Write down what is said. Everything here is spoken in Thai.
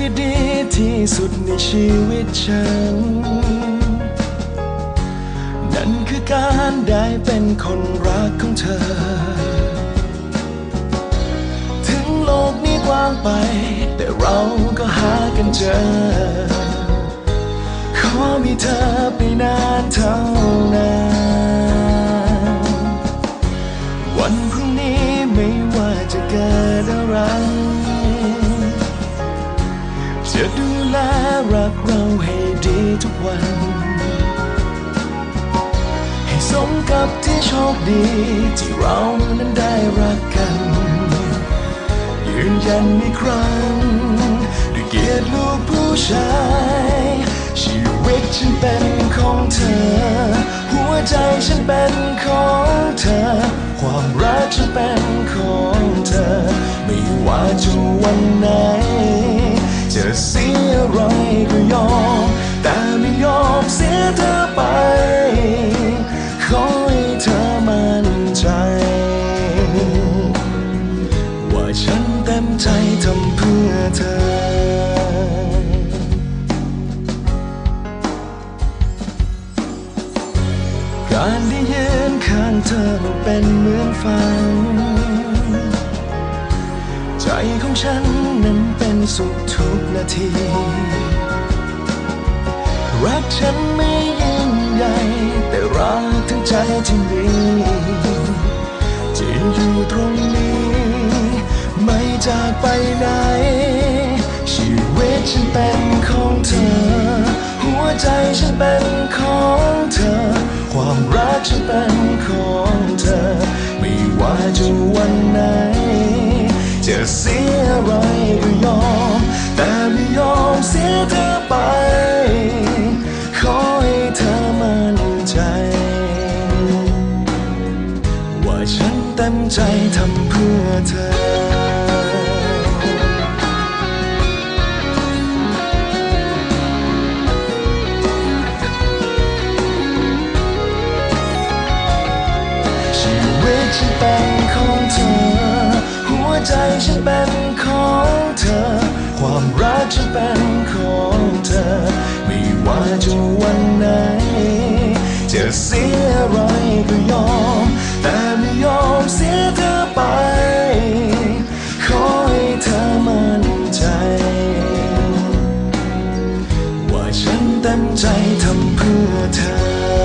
ดีที่สุดในชีวิตฉัน นั่นคือการได้เป็นคนรักของเธอ ถึงโลกนี้กว้างไป แต่เราก็หากันเจอ ขอมีเธอไปนานเท่า จะดูแลรักเราให้ดีทุกวัน ให้สมกับที่โชคดีที่เรานั้นได้รักกัน ยืนยันอีกครั้งด้วยเกียรติลูกผู้ชาย ชีวิตฉันเป็นของเธอ หัวใจฉันเป็นของเธอ ความรักฉันเป็นของเธอ ไม่ว่าจะวันไหน เสียอะไรก็ยอม แต่ไม่ยอมเสียเธอไป ขอให้เธอมั่นใจ ว่าฉันเต็มใจทำเพื่อเธอการได้ยืนข้างเธอเป็นเหมือนฝัน ใจของฉัน สุขทุกนาที รักฉันไม่ยิ่งใหญ่ แต่รักทั้งใจที่มีจะอยู่ตรงนี้ ไม่จากไปไหน ชีวิตฉันเป็นของเธอ หัวใจฉันเป็นของเธอ ความรักฉันเป็นของเธอ ไม่ว่าจะวันไหน จะเสียอะไรก็ยอม แต่ไม่ยอมเสียเธอไป ขอให้เธอมั่นใจ ว่าฉันเต็มใจทำเพื่อเธอฉันเป็นของ ฉันเป็นของเธอ ความรักฉันเป็นของเธอ ไม่ว่าจะวันไหน จะเสียอะไรก็ยอม แต่ไม่ยอมเสียเธอไป ขอให้เธอมั่นใจ ว่าฉันเต็มใจทำเพื่อเธอ